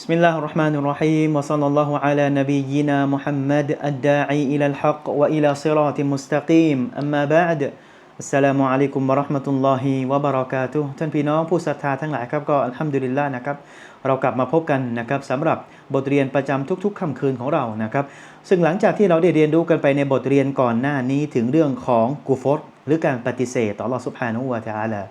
بسم الله الرحمن الرحيم وصلى الله على نبينا محمد الداعي إلى الحق وإلى صراط مستقيم أما بعد السلام عليكم ورحمة الله وبركاته ท่านพี่น้องผู้ศรัทธาทั้งหลายครับก็อัลฮัมดุลิลละนะครับ เรากลับมาพบกันนะครับสำหรับบทเรียนประจำทุก ๆค่ำคืนของเรานะครับ ซึ่งหลังจากที่เราได้เรียนรู้กันไปในบทเรียนก่อนหน้านี้ถึงเรื่องของกูฟตหรือการปฏิเสธต่อ Allah Subhanahu wa Taala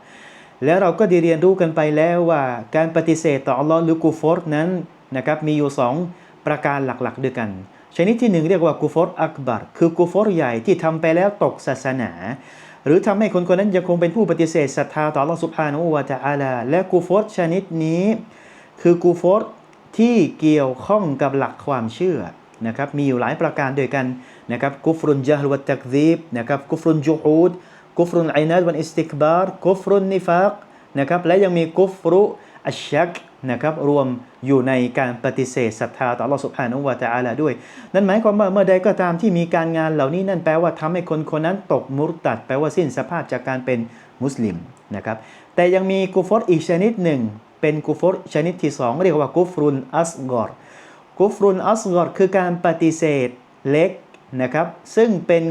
แล้วเราก็ได้เรียนรู้กันไปแล้วว่าการปฏิเสธต่ออัลลอฮ์หรือกูฟอร์นั้นนะครับมีอยู่ 2 ประการหลักๆด้วยกัน ชนิดที่หนึ่งเรียกว่ากูฟอร์อักบัรคือกูฟอร์ใหญ่ที่ทำไปแล้วตกศาสนา หรือทำให้คนคนนั้นยังคงเป็นผู้ปฏิเสธศรัทธาต่ออัลลอฮ์สุบฮานวะตะอาลาและกูฟอร์ชนิดนี้ คือกูฟอร์ที่เกี่ยวข้องกับหลักความเชื่อนะครับมีอยู่หลายประการด้วยกันนะครับกุฟรุนจาฮลวัตตักซีบนะครับกุฟรุนจูฮูด กุฟรุนไอนัดวันอิสติกบาร์กุฟรุนนิฟักนะครับและยังมีกุฟรุอัชชักนะครับรวมอยู่ในการปฏิเสธศรัทธาต่อ Allah سبحانه และ تعالى ด้วย นั่นหมายความว่าเมื่อใดก็ตามที่มีการงานเหล่านี้นั่นแปลว่าทำให้คนคนนั้นตกมุรตัด แปลว่าสิ้นสภาพจากการเป็นมุสลิมนะครับแต่ยังมีกุฟรอีกชนิดหนึ่ง เป็นกุฟรชนิดที่สองเรียกว่ากุฟรุนอัสกอรกุฟรุนอัสกอรคือการปฏิเสธเล็กนะครับซึ่งเป็น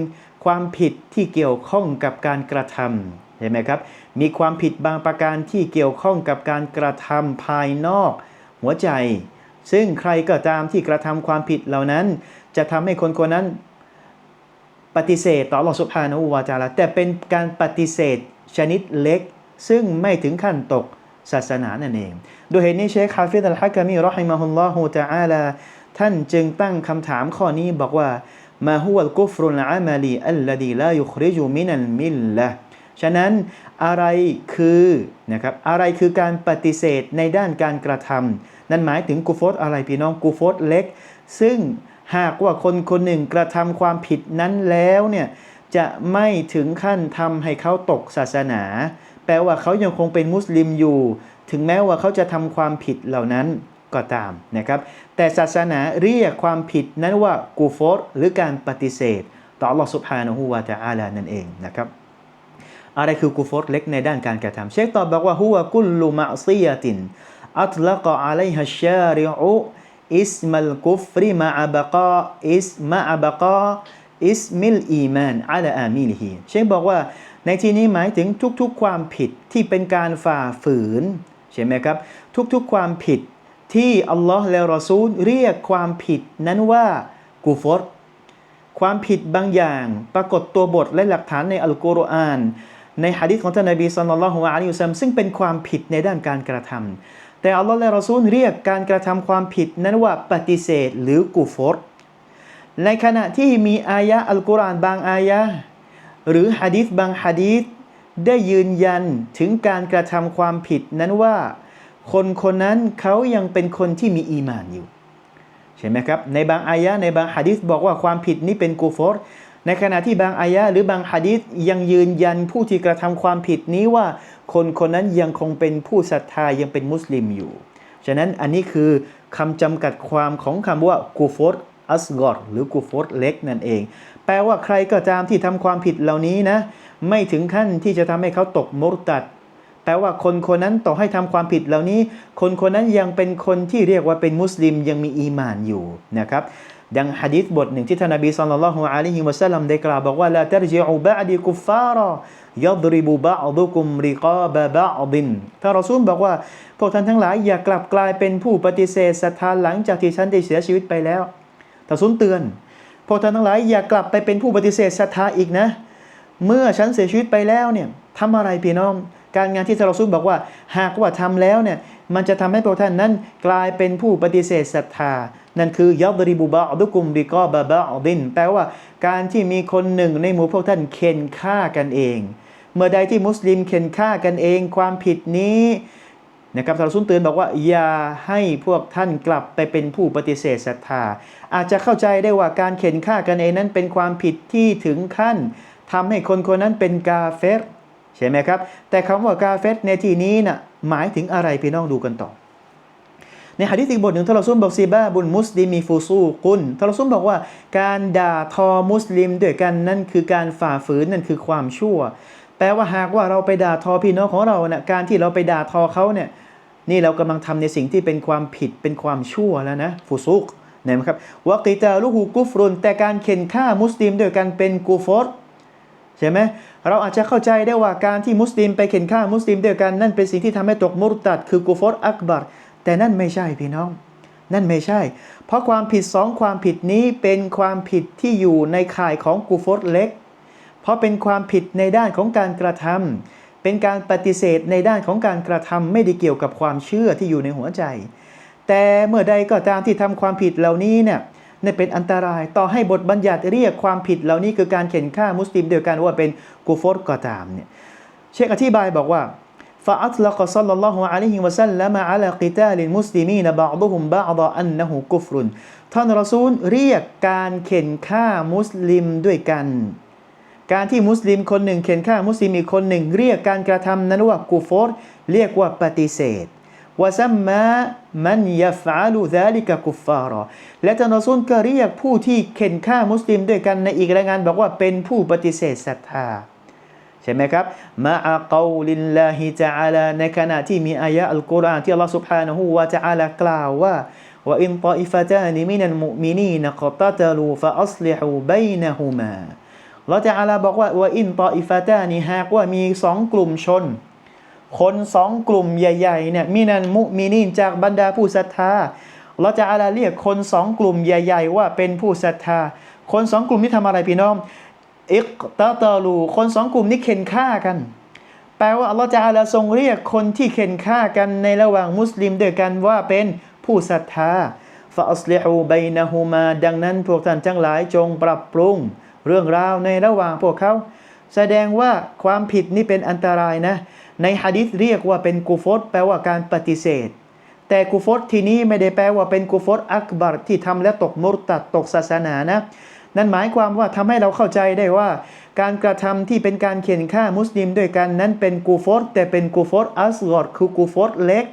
ความผิดที่เกี่ยวข้องกับการกระทำเห็นไหมครับ มีความผิดบางประการที่เกี่ยวข้องกับการกระทำภายนอก หัวใจ ซึ่งใครก็ตามที่กระทำความผิดเหล่านั้น จะทำให้คนคนนั้นปฏิเสธต่อ Allah Subhanahu wa Taala แต่เป็นการปฏิเสธชนิดเล็ก ซึ่งไม่ถึงขั้นตกศาสนานั่นเองโดยเหตุนี้เชคฮาฟิดอัลฮักกามีรอฮิมะฮุลลอฮุตะอาลาท่านจึงตั้งคำถามข้อนี้บอกว่า มาฮุวัลกุฟรุลอามาลีอัลลดีลายุคริจุมินัลมิลละฉะนั้นอะไรคือนะครับอะไรคือการปฏิเสธในด้านการกระทำนั่นหมายถึงกูฟตอะไรพี่น้องกูฟตเล็ก ซึ่งหากว่าคนคนหนึ่งกระทำความผิดนั้นแล้วเนี่ยจะไม่ถึงขั้นทำให้เขาตกศาสนา แปลว่าเขายังคงเป็นมุสลิมอยู่ ถึงแม้ว่าเขาจะทำความผิดเหล่านั้น ก็ตามนะครับ แต่ศาสนาเรียกความผิดนั้นว่ากูฟตหรือการปฏิเสธ ต่อ Allah Subhanahu wa Taala นั่นเองนะครับ อะไรคือกูฟตเล็กในด้านการกระทำเชคตอบบอกว่าฮุวะกุลลุมะซียตินอัตละกอะลัยฮัชาริอุอิสมัลกุฟริมะอับกาอิสมะอับกาอิสมิลอีมานอะลาอามิลิฮีเชคบอกว่าในที่นี้หมายถึงทุกๆความผิดที่เป็นการฝ่าฝืนใช่ไหมครับ ทุกๆความผิด ที่อัลลอฮ์และรอซูลเรียกความผิดนั้นว่ากูฟตความผิดบางอย่าง ปรากฏตัวบทและหลักฐานในอัลกุรอานในฮะดิษของท่านนบีสัลลัลลอฮุอะลัยฮิวะซัมซึ่งเป็นความผิดในด้านการกระทำแต่อัลลอฮ์และรอซูลเรียกการกระทำความผิดนั้นว่าปฏิเสธหรือกูฟรในขณะที่มีอายะอัลกุรอานบางอายะหรือฮะดิษบางฮะดิษได้ยืนยันถึงการกระทำความผิดนั้นว่า คนคนนั้นเขายังเป็นคนที่มีอีมานอยู่ ใช่ไหมครับ ในบางอายะในบางฮะดิษบอกว่าความผิดนี้เป็นกูฟอรในขณะที่บางอายะหรือบางฮะดิษยังยืนยันผู้ที่กระทำความผิดนี้ว่าคนคนนั้นยังคงเป็นผู้ศรัทธายังเป็นมุสลิมอยู่ ฉะนั้นอันนี้คือคำจำกัดความของคำว่ากูฟอรอัสกอรหรือกูฟอรเล็กนั่นเอง แปลว่าใครก็ตามที่ทำความผิดเหล่านี้นะ ไม่ถึงขั้นที่จะทำให้เขาตกมุรตัด ลว่าคนคนนั้นต่อให้ทำความผิดเหล่านี้ คนคนนั้นยังเป็นคนที่เรียกว่าเป็นมุสลิมยังมีอีมานอยู่นะครับดังฮะดิษบทหนึ่งที่ท่านนบีสัลลัลลอฮุอะลัยฮิวะสัลลัมได้กล่าวบอกว่าลาตรจิอูบะดีกุฟฟารยัดริบุบะดุกุมริกาบะบะดินท่านรอซูลบอกว่า พวกท่านทั้งหลายอย่ากลับกลายเป็นผู้ปฏิเสธศรัทธาหลังจากที่ฉันได้เสียชีวิตไปแล้วท่านซูลเตือน พวกท่านทั้งหลายอย่ากลับไปเป็นผู้ปฏิเสธศรัทธาอีกนะ เมื่อฉันเสียชีวิตไปแล้วเนี่ยทำอะไรพี่น้อง การงานที่ทารซูลบอกว่า หากว่าทำแล้วเนี่ยมันจะทำให้พวกท่านนั้นกลายเป็นผู้ปฏิเสธศรัทธา นั่นคือยับริบุบะอดุกุมริกอบะบะอดิน แปลว่าการที่มีคนหนึ่งในหมู่พวกท่านเข็นฆ่ากันเอง เมื่อใดที่มุสลิมเข็นฆ่ากันเอง ความผิดนี้นะครับทารซูลเตือนบอกว่าอย่าให้พวกท่านกลับไปเป็นผู้ปฏิเสธศรัทธา อาจจะเข้าใจได้ว่าการเข็นฆ่ากันเองนั้นเป็นความผิดที่ถึงขั้นทำให้คนคนนั้นเป็นกาเฟร ใช่ไหมครับ แต่คำว่ากาเฟรในที่นี้นะ่ะหมายถึงอะไรพี่น้องดูกันต่อ ในหะดีษอีกบทหนึ่งทารซุลบอกซีบ้าบุญมุสลิมีฟูซูกุนทารซุลบอกว่าการด่าทอมุสลิมด้วยกันนั่นคือการฝ่าฝืนนั่นคือความชั่ว แปลว่าหากว่าเราไปด่าทอพี่น้องของเราเนะ่ยการที่เราไปด่าทอเขาเนี่ยนี่เรากำลังทำในสิ่งที่เป็นความผิดเป็นความชั่วแล้วนะฟุซุกนะครับวะกิตาลูฮูกุฟรุนแต่การเข็นฆ่ามุสลิมด้วยกันเป็นกูฟรใช่ไหม เราอาจจะเข้าใจได้ว่าการที่มุสลิมไปเข็นฆ่ามุสลิมด้วยกันนั่นเป็นสิ่งที่ทำให้ตกมุรตัดคือกูฟอรอักบัรแต่นั่นไม่ใช่พี่น้อง นั่นไม่ใช่ เพราะความผิดสองความผิดนี้เป็นความผิดที่อยู่ในข่ายของกูฟอรเล็ก เพราะเป็นความผิดในด้านของการกระทำเป็นการปฏิเสธในด้านของการกระทำไม่ได้เกี่ยวกับความเชื่อที่อยู่ในหัวใจ แต่เมื่อใดก็ตามที่ทำความผิดเหล่านี้เนี่ย นี่เป็นอันตรายต่อให้บทบัญญัติเรียกความผิดเหล่านี้คือการเข็นฆ่ามุสลิมเดียวกันว่าเป็นกูฟรก็ตามเนี่ยเชคอธิบายบอกว่า فأطلق صلى الله عليه وسلم على قتال المسلمين بعضهم بعضا أنه كفر ท่านรอซูลเรียกการเข็นฆ่ามุสลิมด้วยกัน การที่มุสลิมคนหนึ่งเข็นฆ่ามุสลิมอีกคนหนึ่ง เรียกการกระทำนั้นว่ากูฟรเรียกว่าปฏิเสธ วะซัมมามันยาฟาลูซาลิกะกุฟฟาระและท่านรอซูนก็เรียกผู้ที่เข็นฆ่ามุสลิมด้วยกันในอีกรายงานบอกว่าเป็นผู้ปฏิเสธศรัทธาใช่ไหมครับมาอักาลินลาฮิจาลาในขณะที่มีอายะอัลกุรอานที่อัลลอฮฺ سبحانه และ تعالى กล่าวว่าว่าอินตอิฟตานมินัลมุมินีนกตตลูฟะอัลลิฮูบัยนะฮูมาเราจะอาลาบอกว่าว่าอินตอิฟตานีหากว่ามีสองกลุ่มชน คนสองกลุ่มใหญ่ๆเนี่ยมินันมุมินีนจากบรรดาผู้ศรัทธาเราจะอาลาเรียกคนสองกลุ่มใหญ่ ๆ ว่าเป็นผู้ศรัทธา คนสองกลุ่มนี้ทำอะไรพี่น้องอิกตาตาลูคนสองกลุ่มนี้เข็นฆ่ากัน แปลว่าอัลลอฮฺจะอาลาทรงเรียกคนที่เข็นฆ่ากันในระหว่างมุสลิมด้วยกันว่าเป็นผู้ศรัทธาฟาอัสลิฮูบัยนะฮูมา ดังนั้นพวกท่านทั้งหลายจงปรับปรุง เรื่องราวในระหว่างพวกเขา แสดงว่าความผิดนี่เป็นอันตรายนะ ในฮะดิษเรียกว่าเป็นกูฟรแปลว่าการปฏิเสธ แต่กูฟรทีนี้ไม่ได้แปลว่าเป็นกูฟรอักบัรที่ทำและตกมุรตัดตกศาสนานะ นั่นหมายความว่าทำให้เราเข้าใจได้ว่า การกระทำที่เป็นการเข็นฆ่ามุสลิมด้วยกันนั้นเป็นกูฟรแต่เป็นกูฟรอัสกอรคือกูฟรเล็ก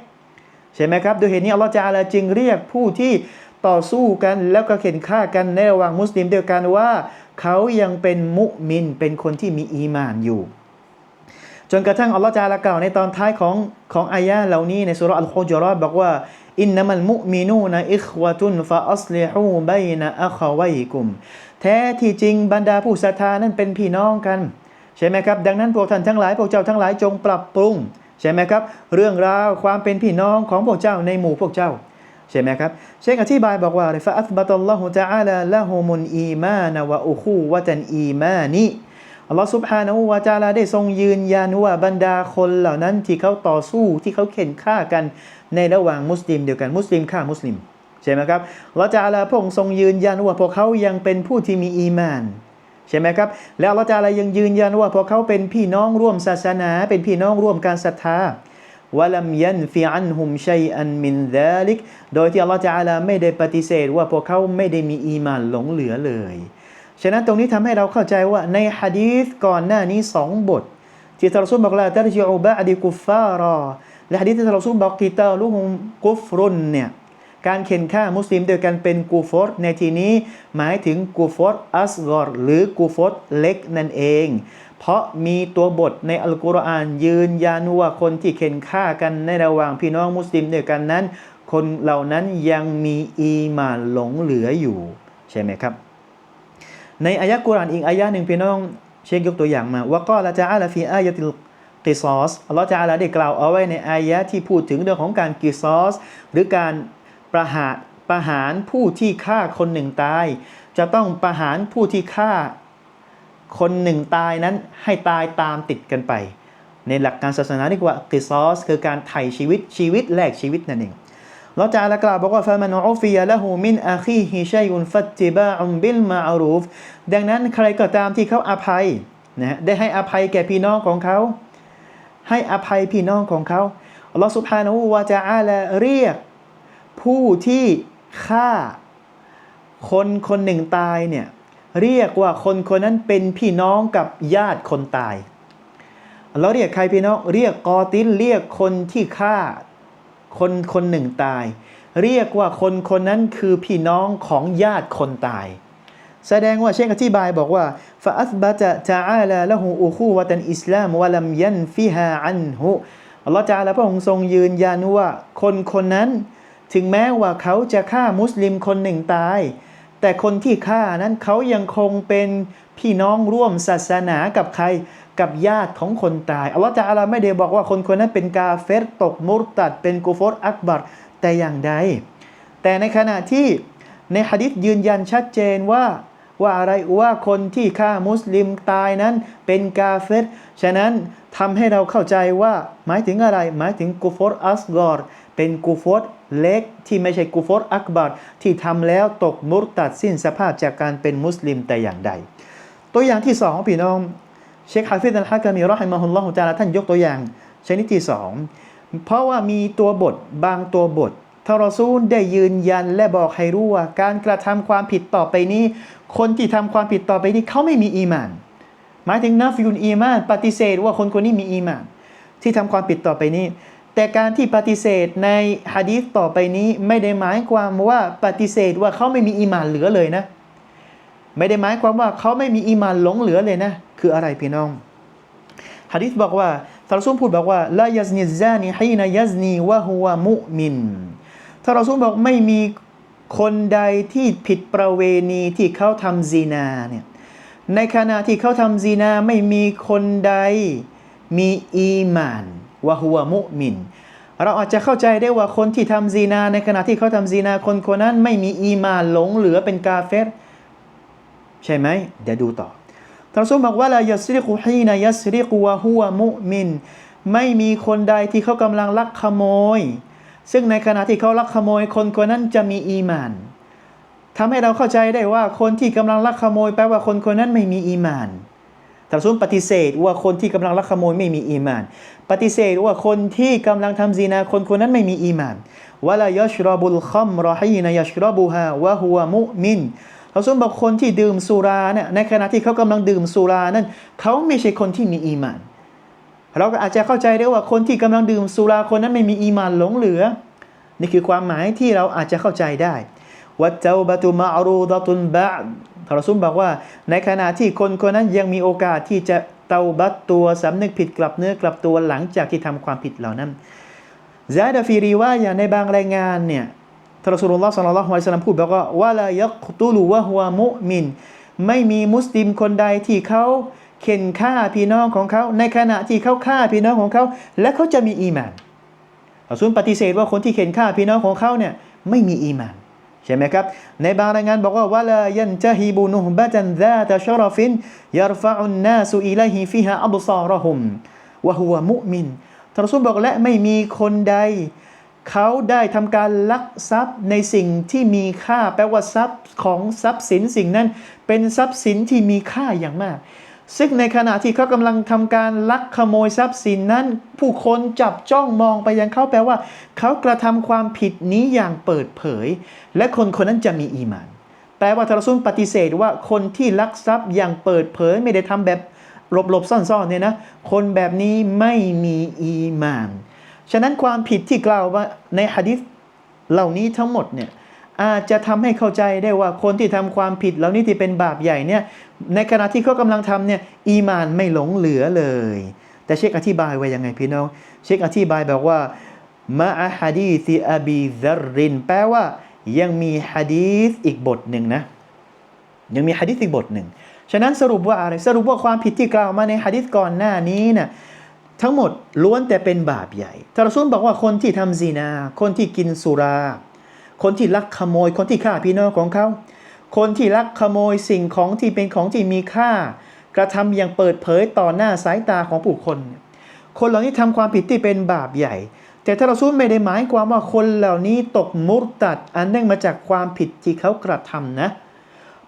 ใช่ไหมครับโดยเหตุนี้อัลลอฮฺจะอาลาจึงเรียกผู้ที่ต่อสู้กันแล้วก็เข็นฆ่ากันในระหว่างมุสลิมเดียวกันว่า เขายังเป็นมุมินเป็นคนที่มีอีมานอยู่ จนกระทั่งอัลลอฮฺจาลากล่าวในตอนท้ายของของอายะเหล่านี้ในสุรอัลฮุจรอตบอกว่าอินนัมัลมุมินูนอิควะตุนฟาอัสลิฮูบัยนะอัควัยกุม แท้ที่จริงบรรดาผู้ศรัทธานั้นเป็นพี่น้องกัน ใช่ไหมครับ ดังนั้นพวกท่านทั้งหลายพวกเจ้าทั้งหลายจงปรับปรุง ใช่ไหมครับ เรื่องราวความเป็นพี่น้องของพวกเจ้าในหมู่พวกเจ้า ใช่ไหมครับ เชคอธิบายบอกว่าฟาอัลบัตัลลอฮุตะอาลาละฮุมุนอีมานวะอุคูวะตันอีมานีอัลลอฮฺซุบฮานะฮูวะตะอาลาได้ทรงยืนยันว่าบรรดาคนเหล่านั้นที่เขาต่อสู้ที่เขาเข็นฆ่ากันในระหว่างมุสลิมเดียวกันมุสลิมฆ่ามุสลิมใช่ไหมครับเราจะอาลาพระองค์ทรงยืนยันว่าพวกเขายังเป็นผู้ที่มีอีมานใช่ไหมครับ แล้วเราจะอาลายังยืนยันว่าพวกเขาเป็นพี่น้องร่วมศาสนา เป็นพี่น้องร่วมการศรัทธา วะลัมยันฟิอันฮุมชัยอันมินดาลิก โดยที่อัลลอฮฺจะอาลาไม่ได้ปฏิเสธว่าพวกเขาไม่ได้มีอีมานหลงเหลือเลย ฉะนั้นตรงนี้ทำให้เราเข้าใจว่าในฮะดีษก่อนหน้านี้สองบท ที่ทารซุลบอกลาตัรจิอูบะอดีกุฟฟารอและฮะดีษที่ทารซุลบอกกีตาลุฮุมกุฟรุนเนี่ยการเข็นฆ่ามุสลิมโดยกันเป็นกูฟอร์ในที่นี้หมายถึงกูฟอร์อัสกอรหรือกูฟอร์เล็กนั่นเอง เพราะมีตัวบทในอัลกุรอานยืนยันว่าคนที่เข็นฆ่ากันในระหว่างพี่น้องมุสลิมด้วยกันนั้น คนเหล่านั้นยังมีอีมานหลงเหลืออยู่ ใช่ไหมครับ ในอายะกุรอานอีกอายะหนึ่งพี่น้องเชคยกตัวอย่างมาว่าก็ละจะอาลาฟีอายะติลกิซอสอัลลอฮฺจะอาลาได้กล่าวเอาไว้ในอายะที่พูดถึงเรื่องของการกิซอสหรือการประหารประหารผู้ที่ฆ่าคนหนึ่งตาย จะต้องประหารผู้ที่ฆ่า คนหนึ่งตายนั้นให้ตายตามติดกันไป ในหลักการศาสนาเรียกว่ากิซอสคือการไถ่ชีวิตชีวิตแลกชีวิตนั่นเองเราจะลากล่าวบอกว่าฟามันอุฟิยะละหูมินอาคีฮิชัยุนฟัตติบาอุมบิลมาอารูฟดังนั้นใครก็ตามที่เขาอภัยนะได้ให้อภัยแก่พี่น้องของเขา ให้อภัยพี่น้องของเขาอัลลอฮฺสุบฮานาหูวาจะอาลาเรียก ผู้ที่ฆ่า คนคนหนึ่งตายเนี่ย เรียกว่าคนคนนั้นเป็นพี่น้องกับญาติคนตายเราเรียกใครพี่น้องเรียกกอตินเรียกคนที่ฆ่าคนคนหนึ่งตาย เรียกว่าคนคนนั้นคือพี่น้องของญาติคนตาย แสดงว่าเชคอธิบายบอกว่าฟาอัสบะจะจะอาลาละหูอูคูวะตันอิสลามวะลัมยันฟิฮาอันหุอัลลอฮฺจาละพระองค์ทรงยืนยันว่าคนคนนั้น ถึงแม้ว่าเขาจะฆ่ามุสลิมคนหนึ่งตาย แต่คนที่ฆ่านั้นเขายังคงเป็นพี่น้องร่วมศาสนากับใครกับญาติของคนตายอัลลอฮฺจาละไรไม่ได้บอกว่าคนคนนั้นเป็นกาเฟรตกมุรตัด เป็นกุฟอรอักบัรแต่อย่างใด แต่ในขณะที่ในหะดิษยืนยันชัดเจนว่าว่าอะไรว่าคนที่ฆ่ามุสลิมตายนั้นเป็นกาเฟรฉะนั้นทำให้เราเข้าใจว่าหมายถึงอะไร หมายถึงกุฟอรอัสกอร เป็นกุฟรเล็กที่ไม่ใช่กุฟรอักบัรที่ทำแล้วตกมุรตัดสิ้นสภาพจากการเป็นมุสลิมแต่อย่างใด ตัวอย่างที่สองพี่น้อง เชคฮาฟิดอัลฮะกามีรอฮิมาฮุลลอฮุตาลาท่านยกตัวอย่างชนิดที่สองเพราะว่ามีตัวบทบางตัวบททารซูลได้ยืนยันและบอกให้รู้ว่า การกระทำความผิดต่อไปนี้ คนที่ทำความผิดต่อไปนี้เขาไม่มีอีมาน หมายถึงนัฟยุนอีมาน ปฏิเสธว่าคนคนนี้มีอีมาน ที่ทำความผิดต่อไปนี้ แต่การที่ปฏิเสธในฮะดีษต่อไปนี้ไม่ได้หมายความว่าปฏิเสธว่าเขาไม่มีอีมานเหลือเลยนะ ไม่ได้หมายความว่าเขาไม่มีอีมานหลงเหลือเลยนะ คืออะไรพี่น้องฮะดีษบอกว่าทารซุมพูดบอกว่าลายัซนิซานีฮีนายัซนีวะฮุวะมุมินทารซุมบอกไม่มีคนใดที่ผิดประเวณีที่เขาทำซีนาเนี่ยในขณะที่เขาทำซีนาไม่มีคนใดมีอีมาน วะฮุวะมุมิน เราอาจจะเข้าใจได้ว่าคนที่ทำซีนาในขณะที่เขาทำซีนาคนคนนั้นไม่มีอีมานหลงเหลือเป็นกาเฟรใช่ไหมเดี๋ยวดูต่อท่ารสูลบอกว่าลายัสริกุฮีนายัสริกุวะฮุวะมุมิน ไม่มีคนใดที่เขากำลังลักขโมย ซึ่งในขณะที่เขาลักขโมย คนคนนั้นจะมีอีมานทำให้เราเข้าใจได้ว่าคนที่กำลังลักขโมยแปลว่าคนคนนั้นไม่มีอีมาน ท่านรสูลปฏิเสธว่าคนที่กำลังลักขโมยไม่มีอีมาน ปฏิเสธว่าคนที่กำลังทำซีนาคนคนนั้นไม่มีอีมานวะลายัชรบุลคัมรอฮีนายัชรบุฮาวะฮุวะมุมินเราส่วนบอกคนที่ดื่มสุราเนี่ยในขณะที่เขากำลังดื่มสุรานั้นเขาไม่ใช่คนที่มีอีมาน เราก็อาจจะเข้าใจได้ว่าคนที่กำลังดื่มสุราคนนั้นไม่มีอีมานหลงเหลือ นี่คือความหมายที่เราอาจจะเข้าใจได้วัตเจ้าบะตุมาอรูดะตุนบะ ทารซุมบอกว่า ในขณะที่คนคนนั้นยังมีโอกาสที่จะเตาบัตตัวสำนึกผิดกลับเนื้อกลับตัวหลังจากที่ทำความผิดเหล่านั้นซาดฟีรีว่าอย่างในบางรายงานเนี่ยทารซุลลอฮ์สัลลัลลอฮุอะลัยฮิวะซัลลัมพูดบอกว่าวะลายักตุลูวะฮุวมุมิน ไม่มีมุสลิมคนใดที่เขาเข็นฆ่าพี่น้องของเขา ในขณะที่เขาฆ่าพี่น้องของเขา และเขาจะมีอีมานอัลซุนปฏิเสธว่าคนที่เข็นฆ่าพี่น้องของเขาเนี่ยไม่มีอีมาน ใช่ไหมครับ ในบางรายงานบอกว่าวะลายันจะฮีบุนุบะตันซาตชรฟินยารฟะอุนนาสุอิลัยฮิฟิฮะอับซาระฮุมวะฮุวะมุมินทรซุลบอกและไม่มีคนใด เขาได้ทำการลักทรัพย์ในสิ่งที่มีค่าแปลว่าทรัพย์ของทรัพย์สินสิ่งนั้น เป็นทรัพย์สินที่มีค่าอย่างมาก ซึ่งในขณะที่เขากำลังทำการลักขโมยทรัพย์สินนั้น ผู้คนจับจ้องมองไปยังเขาแปลว่า เขากระทำความผิดนี้อย่างเปิดเผย และคนคนนั้นจะมีอีมาน แปลว่าทารซุนปฏิเสธว่าคนที่ลักทรัพย์อย่างเปิดเผยไม่ได้ทำแบบหลบๆซ่อนๆเนี่ยนะ คนแบบนี้ไม่มีอีมาน ฉะนั้นความผิดที่กล่าวว่าในหะดิษเหล่านี้ทั้งหมดเนี่ย อาจจะทำให้เข้าใจได้ว่าคนที่ทำความผิดเหล่านี้ที่เป็นบาปใหญ่เนี่ยในขณะที่เขากำลังทำเนี่ยอีมานไม่หลงเหลือเลย แต่เชคอธิบายไว้ยังไงพี่น้อง เชคอธิบายแบบว่ามาอะฮะดีซีอบีซรินแปลว่ายังมีฮะดีษอีกบทหนึ่งนะยังมีฮะดิษอีกบทหนึ่งฉะนั้นสรุปว่าอะไรสรุปว่าความผิดที่กล่าวมาในฮะดิษก่อนหน้านี้นะ่ะทั้งหมดล้วนแต่เป็นบาปใหญ่ทารซุนบอกว่าคนที่ทำซีนา คนที่กินสุรา คนที่ลักขโมย คนที่ฆ่าพี่น้องของเขา คนที่ลักขโมยสิ่งของที่เป็นของที่มีค่า กระทำอย่างเปิดเผยต่อหน้าสายตาของผู้คน คนเหล่านี้ทำความผิดที่เป็นบาปใหญ่ แต่ถ้าเราซูลไม่ได้หมายความว่าคนเหล่านี้ตกมุรตัดอันเนื่องมาจากความผิดที่เขากระทำนะ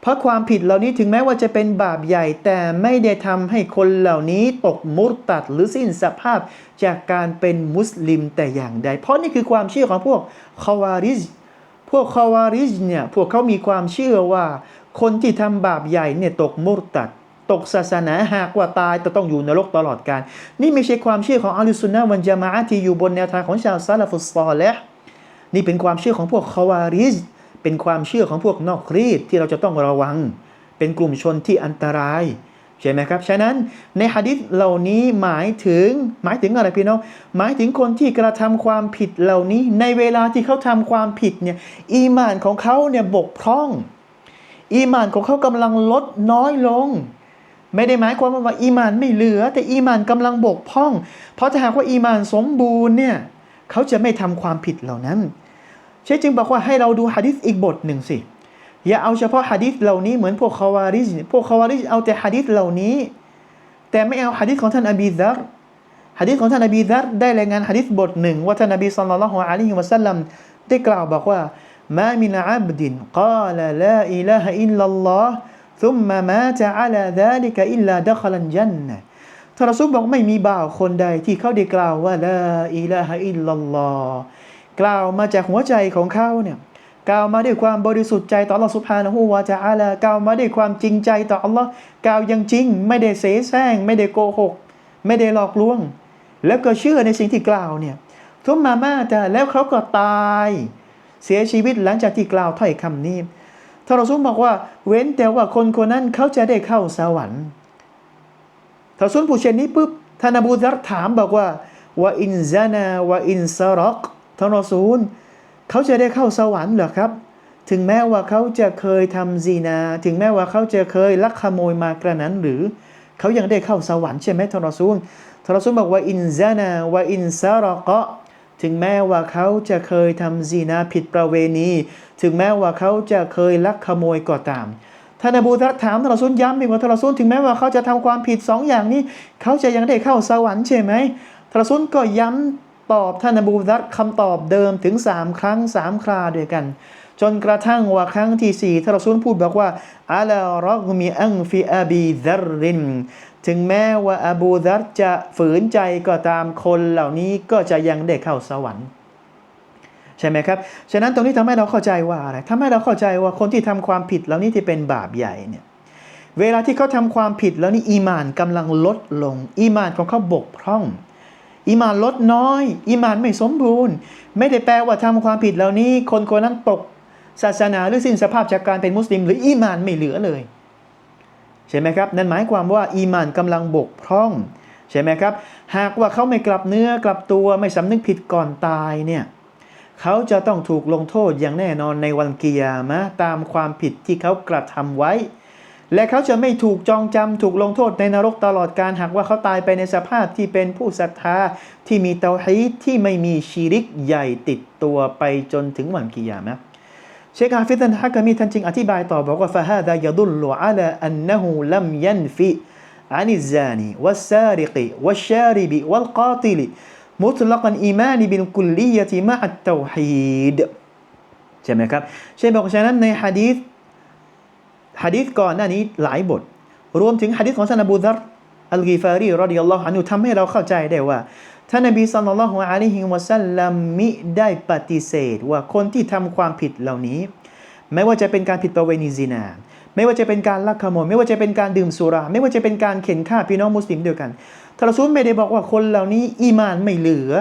เพราะความผิดเหล่านี้ถึงแม้ว่าจะเป็นบาปใหญ่ แต่ไม่ได้ทำให้คนเหล่านี้ตกมุรตัดหรือสิ้นสภาพจากการเป็นมุสลิมแต่อย่างใด เพราะนี่คือความเชื่อของพวกคาวาริจ พวกคาวาริจเนี่ยพวกเขามีความเชื่อว่า คนที่ทำบาปใหญ่เนี่ยตกมุรตัด ตกศาสนาหากว่าตายจะต้องอยู่นรกตลอดกาลนี่ไม่ใช่ความเชื่อของอัลลอฮสุนนะวันจามะอะที่อยู่บนแนวทางของชาวซาลาฟุสซอลและนี่เป็นความเชื่อของพวกคาวาริจเป็นความเชื่อของพวกนอกรีดที่เราจะต้องระวัง เป็นกลุ่มชนที่อันตราย ใช่ไหมครับ ฉะนั้นในหะดิษเหล่านี้หมายถึงหมายถึงอะไรพี่น้อง หมายถึงคนที่กระทำความผิดเหล่านี้ ในเวลาที่เขาทำความผิดเนี่ยอีมานของเขาเนี่ยบกพร่อง อีมานของเขากำลังลดน้อยลง ไม่ได้หมายความว่าอีมานไม่เหลือ แต่อีมานกำลังบกพร่อง เพราะถ้าหากว่าอีมานสมบูรณ์เนี่ยเขาจะไม่ทำความผิดเหล่านั้นเชคจึงบอกว่าให้เราดูหะดิษอีกบทหนึ่งสิ อย่าเอาเฉพาะหะดิษเหล่านี้เหมือนพวกคาวาริจพวกคาวาริจเอาแต่หะดิษเหล่านี้ แต่ไม่เอาหะดิษของท่านอบีดาร์หะดิษของท่านอบีดาร์ได้รายงานหะดิษบทหนึ่งว่าท่านอบีสัลลัลลอฮุอะลัยฮิวะสัลลัมได้กล่าวบอกว่ามามินอับดินกาลลาอิลาฮะอิลลัลลอฮ์ ثم مات على ذلك إلا دخل الجنة ท่านรอซูลบอกไม่มีบ่าวคนใดที่เขาได้กล่าวว่าลาอิลาฮะอิลลัลลอฮ์กล่าวมาจากหัวใจของเขาเนี่ย กล่าวมาด้วยความบริสุทธิ์ใจต่ออัลลอฮฺสุบฮานะฮูวาจาอาลากล่าวมาด้วยความจริงใจต่อ Allah กล่าวอย่างจริง ไม่ได้เสแสร้งไม่ได้โกหก ไม่ได้หลอกลวง แล้วก็เชื่อในสิ่งที่กล่าวเนี่ยทุมมามาจะแล้วเขาก็ตาย เสียชีวิตหลังจากที่กล่าวถ้อยคำนี้ท่านรอซุลบอกว่า เว้นแต่ว่าคนคนนั้นเขาจะได้เข้าสวรรค์ท่านรอซุลผู้เช่นนี้ปุ๊บท่านอบูซัรถามบอกว่าว่าอินซานาวาอินซารักท่านรอซูล เขาจะได้เข้าสวรรค์เหรอครับ ถึงแม้ว่าเขาจะเคยทำซีนา ถึงแม้ว่าเขาจะเคยลักขโมยมากระนั้นหรือ เขายังได้เข้าสวรรค์ใช่ไหมทรซูลทรซูลบอกว่าอินซานาวาอินซารอกถึงแม้ว่าเขาจะเคยทำซีนาผิดประเวณี ถึงแม้ว่าเขาจะเคยลักขโมยก็ตามท่านอบูตัรถามทรซูลย้ำอีกว่าทรซูลถึงแม้ว่าเขาจะทำความผิดสองอย่างนี้ เขาจะยังได้เข้าสวรรค์ใช่ไหมทรซูลก็ย้ำ ตอบท่านอบูตัรคำตอบเดิมถึงสามครั้งสามคราด้วยกัน จนกระทั่งว่าครั้งที่สี่ท่านรอซูลพูดบอกว่าอัลารอกมีอังฟิอาบีดัรรินถึงแม้ว่าอบูดัรจะฝืนใจก็ตามคนเหล่านี้ก็จะยังได้เข้าสวรรค์ใช่ไหมครับ ฉะนั้นตรงนี้ทำให้เราเข้าใจว่าอะไรทำให้เราเข้าใจว่าคนที่ทำความผิดเหล่านี้ที่เป็นบาปใหญ่เนี่ย เวลาที่เขาทำความผิดแล้วนี่อีมานกำลังลดลง อีมานของเขาบกพร่อง อีมานลดน้อยอีมานไม่สมบูรณ์ ไม่ได้แปลว่าทำความผิดเหล่านี้ คนคนนั้นตกศาสนาหรือสิ้นสภาพจากการเป็นมุสลิม หรืออีมานไม่เหลือเลย ใช่ไหมครับ นั่นหมายความว่าอีมานกำลังบกพร่อง ใช่ไหมครับ หากว่าเขาไม่กลับเนื้อกลับตัวไม่สำนึกผิดก่อนตายเนี่ยเขาจะต้องถูกลงโทษอย่างแน่นอนในวันกิยามะตามความผิดที่เขากระทำไว้ และเขาจะไม่ถูกจองจำถูกลงโทษในนรกตลอดการหากว่าเขาตายไปในสภาพที่เป็นผู้ศรัทธาที่มีเตาฮีดที่ไม่มีชีริกใหญ่ติดตัวไปจนถึงวันกิยามะเชคอาฟิซันฮักกามีท่านจึงอธิบายต่อบอกว่าฟาฮาดายดุลลอัลอันนหูลัมยันฟิอานิซานีวัสซาริกีวัชชาริบีวัลกาติลีมุตลักันอีมานีบิลกุลลียะติมาอัตเตาฮีดใช่ไหมครับเชคบอกฉะนั้นในฮะดีษ ฮะดีษก่อนหน้านี้หลายบท รวมถึงฮะดีษของท่านอบูดัรอัลกีฟารีรอดิยัลลอฮุอันุทำให้เราเข้าใจได้ว่าท่านนบีสัลลัลลอฮุอะลัยฮิวะสัลลัมมิได้ปฏิเสธว่าคนที่ทำความผิดเหล่านี้ ไม่ว่าจะเป็นการผิดประเวณีซินา ไม่ว่าจะเป็นการลักขโมยไม่ว่าจะเป็นการดื่มสุรา ไม่ว่าจะเป็นการเข็นฆ่าพี่น้องมุสลิมเดียวกันทารซูลไม่ได้บอกว่าคนเหล่านี้อีมานไม่เหลือ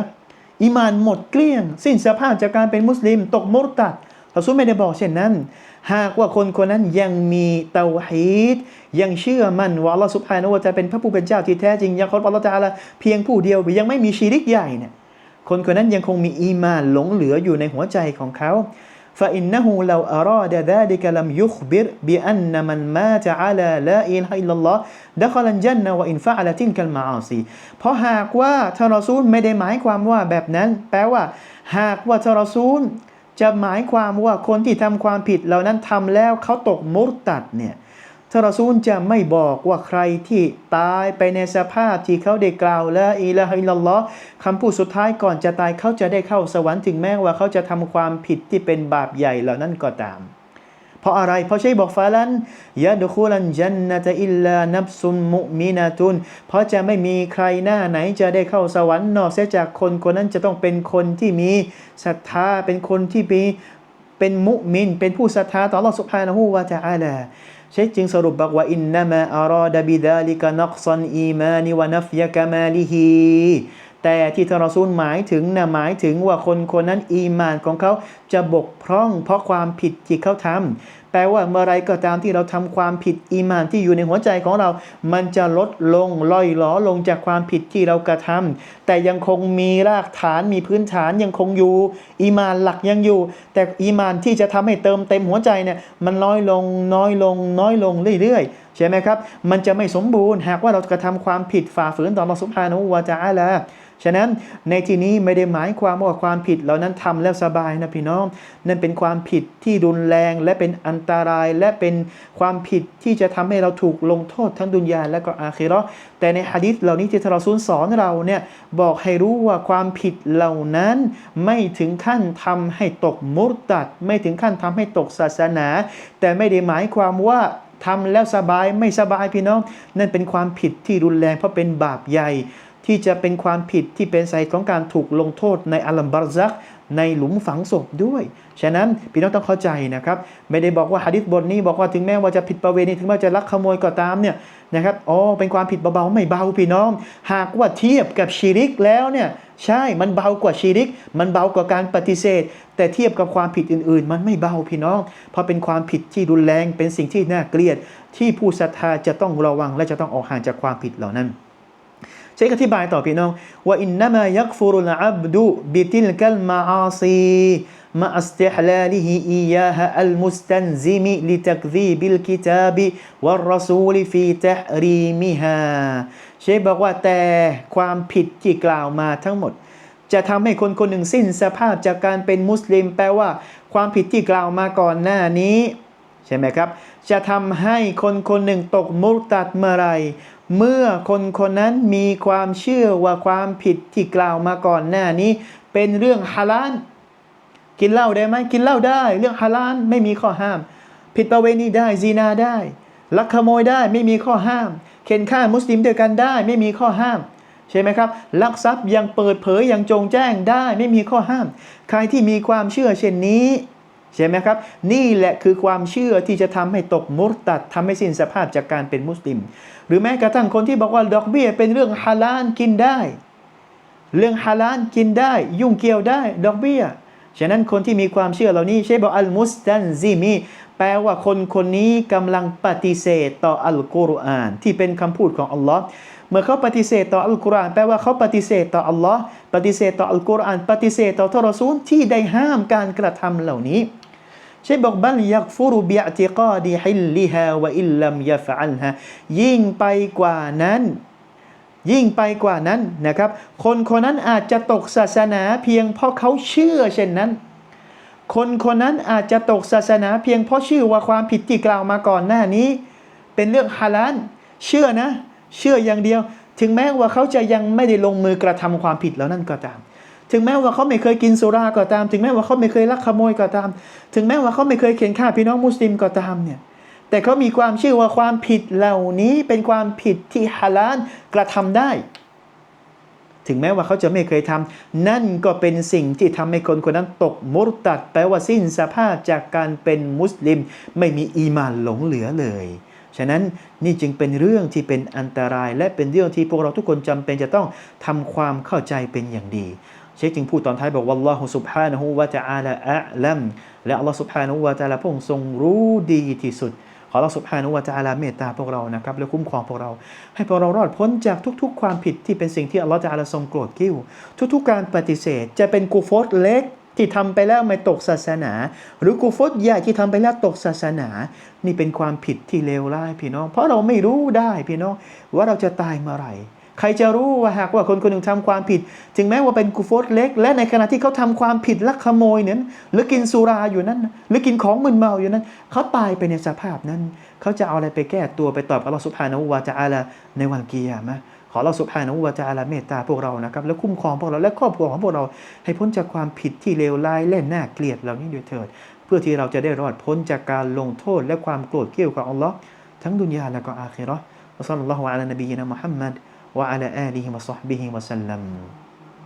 อีมานหมดเกลี้ยง สิ้นสภาพจากการเป็นมุสลิม ตกมุรตัดทารซูลไม่ได้บอกเช่นนั้น หากว่าคนคนนั้นยังมีเตาฮีดยังเชื่อมั่นว่าอัลลอฮฺสุบฮานะฮูวะตะอาลาเป็นพระผู้เป็นเจ้าที่แท้จริงยังเคารพอัลลอฮฺตะอาลาเพียงผู้เดียวยังไม่มีชีริกใหญ่เนี่ยคนคนนั้นยังคงมีอีมานหลงเหลืออยู่ในหัวใจของเขา فإنه لو أراد ذلك لم يخبر بأن من مات على لا إله إلا الله دخل الجنة وإن فعل تلك المعاصي เพราะหากว่าท่านรอซูลไม่ได้หมายความว่าแบบนั้น แปลว่า หากว่าท่านรอซูล จะหมายความว่าคนที่ทำความผิดเหล่านั้นทำแล้วเขาตกมุรตัดเนี่ยทารซูลจะไม่บอกว่าใครที่ตายไปในสภาพที่เขาได้กล่าวและอีละฮิลลัลลอฮ์คำพูดสุดท้ายก่อนจะตายเขาจะได้เข้าสวรรค์ถึงแม้ว่าเขาจะทำความผิดที่เป็นบาปใหญ่เหล่านั้นก็ตาม ราะอะไร เพราะใช่บอกฟาลันยะดุคูลันจันนะตอิลลานับซุนมุมินาตุน เพราะจะไม่มีใครหน้าไหนจะได้เข้าสวรรค์นอกเสียจากคนคนนั้นจะต้องเป็นคนที่มีศรัทธาเป็นคนที่มีเป็นมุมิน เป็นผู้ศรัทธาต่อ Allah سبحانه และ تعالى เชคจึงสรุปบอกว่าอินนามาอารอดบิดาลิกนักซันอีมานิวนัฟยะกามาลิฮีแต่ที่ทารอซูลหมายถึงนะหมายถึงว่าคนคนนั้นอีมานของเขา จะบกพร่องเพราะความผิดที่เขาทำ แปลว่าเมื่อไรก็ตามที่เราทำความผิดอีมานที่อยู่ในหัวใจของเรา มันจะลดลงล่อยหลอลงจากความผิดที่เรากระทำแต่ยังคงมีรากฐานมีพื้นฐานยังคงอยู่ อีมานหลักยังอยู่ แต่อีมานที่จะทำให้เติมเต็มหัวใจเนี่ยมันน้อยลงน้อยลง น้อยลงเรื่อยๆใช่ไหมครับ มันจะไม่สมบูรณ์หากว่าเรากระทำความผิดฝ่าฝืนต่ออัลลอฮฺซุบฮานะฮูวะตะอาลา ฉะนั้นในที่นี้ไม่ได้หมายความว่าความผิดเหล่านั้นทำแล้วสบายนะพี่น้อง นั่นเป็นความผิดที่รุนแรงและเป็นอันตรายและเป็นความผิดที่จะทำให้เราถูกลงโทษทั้งดุนยาและก็อาคิเราะห์แต่ในฮะดิษเหล่านี้ที่ทเราซูลสอนเราเนี่ยบอกให้รู้ว่าความผิดเหล่านั้น ไม่ถึงขั้นทำให้ตกมุรตัด ไม่ถึงขั้นทำให้ตกศาสนา แต่ไม่ได้หมายความว่าทำแล้วสบายไม่สบายพี่น้อง นั่นเป็นความผิดที่รุนแรงเพราะเป็นบาปใหญ่ ที่จะเป็นความผิดที่เป็นสาเหตุของการถูกลงโทษในอัลลัมบารซักในหลุมฝังศพด้วย ฉะนั้นพี่น้องต้องเข้าใจนะครับ ไม่ได้บอกว่าหะดิษบทนี้บอกว่าถึงแม้ว่าจะผิดประเวณีถึงแม้จะลักขโมยก็ตามเนี่ยนะครับ อ๋อ เป็นความผิดเบาๆไม่เบาพี่น้อง หากว่าเทียบกับชีริกแล้วเนี่ยใช่ มันเบากว่าชีริก มันเบากว่าการปฏิเสธ แต่เทียบกับความผิดอื่นๆ มันไม่เบาพี่น้อง เพราะเป็นความผิดที่รุนแรง เป็นสิ่งที่น่าเกลียด ที่ผู้ศรัทธาจะต้องระวังและจะต้องออกห่างจากความผิดเหล่านั้น เชคอธิบายต่อพี่น้องว่าอินนามายักฟุรุลอับดุบิติลกัลมาอาซีมาอัสติฮลาลิฮิอียาฮะอัลมุสตันซิมิลิตักซีบิลกิตาบิวัรรสูลฟีตะรีมิฮาเชคบอกว่าแต่ความผิดที่กล่าวมาทั้งหมด จะทำให้คนคนหนึ่งสิ้นสภาพจากการเป็นมุสลิม แปลว่าความผิดที่กล่าวมาก่อนหน้านี้ ใช่ไหมครับ จะทำให้คนคนหนึ่งตกมุตัดเมื่อไรเมื่อคนคนนั้นมีความเชื่อว่าความผิดที่กล่าวมาก่อนหน้านี้ เป็นเรื่องฮาลาลกินเหล้าได้ไหมกินเหล้าได้ เรื่องฮาลาลไม่มีข้อห้าม ผิดประเวณีได้ซีนาได้ ลักขโมยได้ไม่มีข้อห้าม เข็นฆ่ามุสลิมเด้วกันได้ไม่มีข้อห้ามใช่ไหมครับลักทรัพย์ยังเปิดเผยยังจงแจ้งได้ไม่มีข้อห้าม ใครที่มีความเชื่อเช่นนี้ ใช่ไหมครับ นี่แหละคือความเชื่อที่จะทำให้ตกมุรตัดทำให้สิ้นสภาพจากการเป็นมุสลิม หรือแม้กระทั่งคนที่บอกว่าดอกเบี้ยเป็นเรื่องฮาลาลกินได้ เรื่องฮาลาลกินได้ ยุ่งเกี่ยวได้ดอกเบี้ยฉะนั้นคนที่มีความเชื่อเหล่านี้ใช่บอกอัลมุสตันซิมีแปลว่าคนคนนี้กำลังปฏิเสธต่ออัลกุรอาน ที่เป็นคำพูดของอัลลอฮ์เมื่อเขาปฏิเสธต่ออัลกุรอานแปลว่าเขาปฏิเสธต่ออัลลอฮ์ปฏิเสธต่ออัลกุรอาน ปฏิเสธต่อทรซูลที่ได้ห้ามการกระทำเหล่านี้ ใช่บอกบัลยักฟุรุบิอติกาดิฮิลลิฮาวะอิลลัมยะฟะอัลฮะยิ่งไปกว่านั้น ยิ่งไปกว่านั้นนะครับ คนคนนั้นอาจจะตกศาสนาเพียงเพราะเขาเชื่อเช่นนั้น คนคนนั้นอาจจะตกศาสนาเพียงเพราะชื่อว่าความผิดที่กล่าวมาก่อนหน้านี้ เป็นเรื่องฮาลาลเชื่อนะ เชื่ออย่างเดียว ถึงแม้ว่าเขาจะยังไม่ได้ลงมือกระทำความผิดแล้วนั่นก็ตาม ถึงแม้ว่าเขาไม่เคยกินสุราก็ตาม ถึงแม้ว่าเขาไม่เคยลักขโมยก็ตาม ถึงแม้ว่าเขาไม่เคยเขียนฆ่าพี่น้องมุสลิมก็ตามเนี่ยแต่เขามีความเชื่อว่าความผิดเหล่านี้เป็นความผิดที่ฮาลาลกระทำได้ ถึงแม้ว่าเขาจะไม่เคยทำนั่นก็เป็นสิ่งที่ทำให้คนคนนั้นตกมุรตัดแปลว่าสิ้นสภาพจากการเป็นมุสลิม ไม่มีอีมานหลงเหลือเลยฉะนั้นนี่จึงเป็นเรื่องที่เป็นอันตราย และเป็นเรื่องที่พวกเราทุกคนจำเป็นจะต้องทำความเข้าใจเป็นอย่างดี เชคจึงพูดตอนท้ายบอกว่าลอฮฺสุบฮานะฮูวะจะอาลาอะลัมและอัลลอฮฺสุบฮานะฮูวะจะอาลาพระองค์ทรงรู้ดีที่สุด ขออัลลอฮฺสุบฮานะฮูวะจะอาลาเมตตาพวกเรานะครับและคุ้มครองพวกเรา ให้พวกเรารอดพ้นจากทุก ๆ ความผิดที่เป็นสิ่งที่อัลลอฮฺจะอาลาทรงโกรธกิ้ว ทุกๆ การปฏิเสธ จะเป็นกูฟอตเล็กที่ทำไปแล้วไม่ตกศาสนา หรือกูฟอตใหญ่ที่ทำไปแล้วตกศาสนา นี่เป็นความผิดที่เลวร้ายพี่น้อง เพราะเราไม่รู้ได้พี่น้องว่าเราจะตายเมื่อไหร่ ใครจะรู้ว่าหากว่าคนคนหนึ่งทำความผิด ถึงแม้ว่าเป็นกูฟอตเล็ก และในขณะที่เขาทำความผิดลักขโมยเนั้นหรือกินสุราอยู่นั้นหรือกินของมึนเมาอยู่นั้น เขาตายไปในสภาพนั้น เขาจะเอาอะไรไปแก้ตัวไปตอบอัลลอฮฺสุบฮานวะจะอาลาในวันกิยามะขอเราสุบฮานวะจะอาลาเมตตาพวกเรานะครับและคุ้มครองพวกเราและครอบครัวของพวกเรา ให้พ้นจากความผิดที่เลวร้ายและน่าเกลียดเหล่านี้ด้วยเถิด เพื่อที่เราจะได้รอดพ้นจากการลงโทษและความโกรธเกรี้ยวของอัลลอฮ์ทั้งดุนยาและก็อาคิเราะห์วะซัลลัลลอฮุอะลานบีนะมุฮัมมัด وعلى آله وصحبه وسلم.